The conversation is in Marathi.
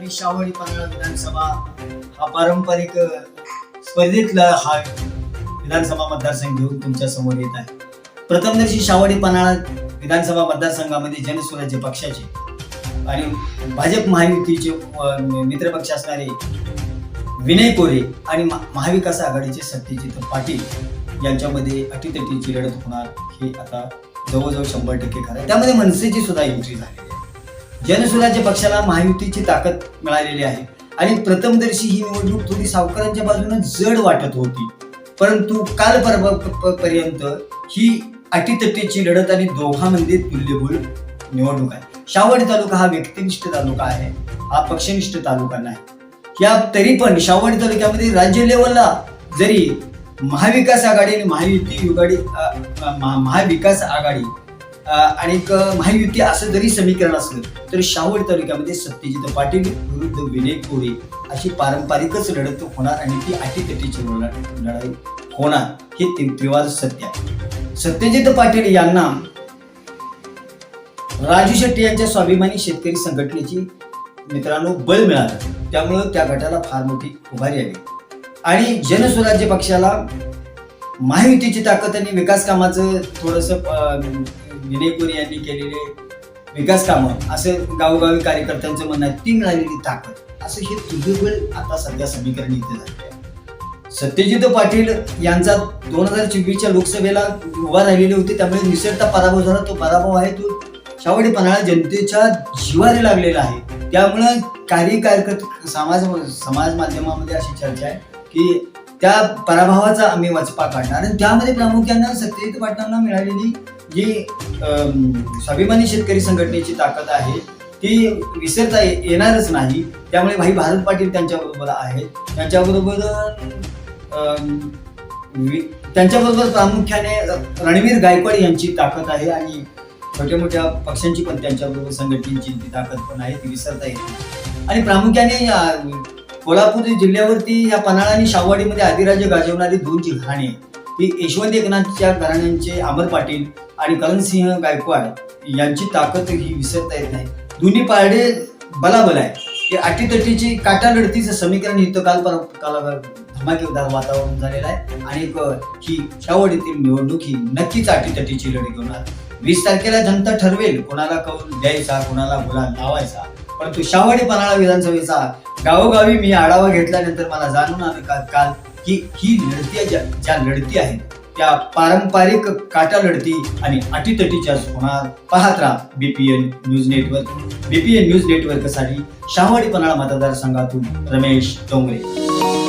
असणारी शावडी विधानसभा हा पारंपरिक स्पर्धेतला हा विधानसभा मतदारसंघ घेऊन तुमच्यासमोर येत आहे. प्रथमदर्शी शावडी पन्हाळा विधानसभा मतदारसंघामध्ये जनस्वराज्य पक्षाचे आणि भाजप महायुतीचे मित्रपक्ष असणारे विनय कोरे आणि महा- महाविकास आघाडीचे सत्यजित पाटील यांच्यामध्ये अटीतटीची लढत होणार हे आता जवळजवळ शंभर टक्के खरं त्यामध्ये मनसेची सुद्धा एंट्री झालेली आहे. जनसुराज्य पक्षाला महायुतीची ताकद मिळालेली आहे. आणि प्रथमदर्शी ही निवडणूक थोडी सावकारांच्या बाजूने जड वाटत होती. परंतु काल पर्यंत ही अटीतटीची लढत आणि दोघांमध्ये तुल्यबळ निवडणूक आहे. शावडी तालुका हा व्यक्तिनिष्ठ तालुका आहे. हा पक्षनिष्ठ तालुका नाही. या तरी पण शावड तालुक्यामध्ये राज्य लेवलला जरी महाविकास आघाडी आणि महायुती युगाडी महाविकास आघाडी आणि एक महायुती असं जरी समीकरण असलं तरी शावडी तालुक्यामध्ये सत्यजित पाटील विरुद्ध विनय कोरे अशी पारंपरिकच लढत होणार आणि ती अटीतटीची लढाई होणार. हे ति- त्रिवार सत्य आहे. सत्यजित पाटील यांना राजू शेट्टी यांच्या स्वाभिमानी शेतकरी संघटनेची मित्रांनो बल मिळालं. त्यामुळं त्या गटाला फार मोठी उभारी आली. आणि जनस्वराज्य पक्षाला महायुतीची ताकद आणि विकास कामाचं थोडस विनयपूर यांनी केलेले विकास कामं असं गावोगावी कार्यकर्त्यांचं म्हणणं आहे ती मिळालेली ताकद असं हे तुझे आता सध्या समीकरण इथे झालेलं आहे. सत्यजित पाटील यांचा दोन हजार चोवीसच्या लोकसभेला उभा राहिलेले होते त्यामुळे निसरता पराभव झाला. तो पराभव आहे तो शावडी पन्हाळा जनतेच्या जीवारी लागलेला आहे. त्यामुळं काही कार्यकर्ते समाज समाज माध्यमामध्ये अशी चर्चा आहे की त्या पराभवाचा आम्ही वचपा काढणार आणि त्यामध्ये प्रामुख्यानं सत्यजित पाटलांना मिळालेली जी स्वाभिमानी शेतकरी संघटनेची ताकद आहे ती विसरता येणारच नाही. त्यामुळे भाई भारत पाटील त्यांच्याबरोबर आहेत. त्यांच्याबरोबर त्यांच्याबरोबर प्रामुख्याने रणवीर गायकवाड यांची ताकद आहे आणि छोट्या मोठ्या पक्षांची पण त्यांच्याबरोबर संघटनेची ताकद पण आहे ती विसरता येते आणि प्रामुख्याने कोल्हापूर जिल्ह्यावरती या पन्हाळा आणि शाहवाडीमध्ये आदिराजे गाजवणारी दोन जी घराणी ही ती यशवंत एकनाथच्या घराण्यांचे अमर पाटील आणि करणसिंह गायकवाड यांची ताकद ही विसरता येत नाही. दोन्ही पारडे बलाबल आहे हे अटीतटीची काटा लढतीचं समीकरण इथं काल पर धमाकेदार वातावरण झालेलं आहे. आणि ही शावडीतील निवडणूक ही नक्कीच अटीतटीची लढत होणार वीस तारखेला जनता ठरवेल कोणाला कौल द्यायचा कोणाला गुलाल लावायचा. परंतु शावडी पन्हाळा विधानसभेचा गावोगावी मी आढावा घेतल्यानंतर मला जाणून आलं का काल की ही लढती ज्या ज्या लढती आहेत त्या पारंपरिक काटा लढती आणि अटीतटीच्या होणार पाहत राहा B P N news network B P N news नेटवर्कसाठी शाहवाडी पन्हाळा मतदारसंघातून रमेश डोंगरे.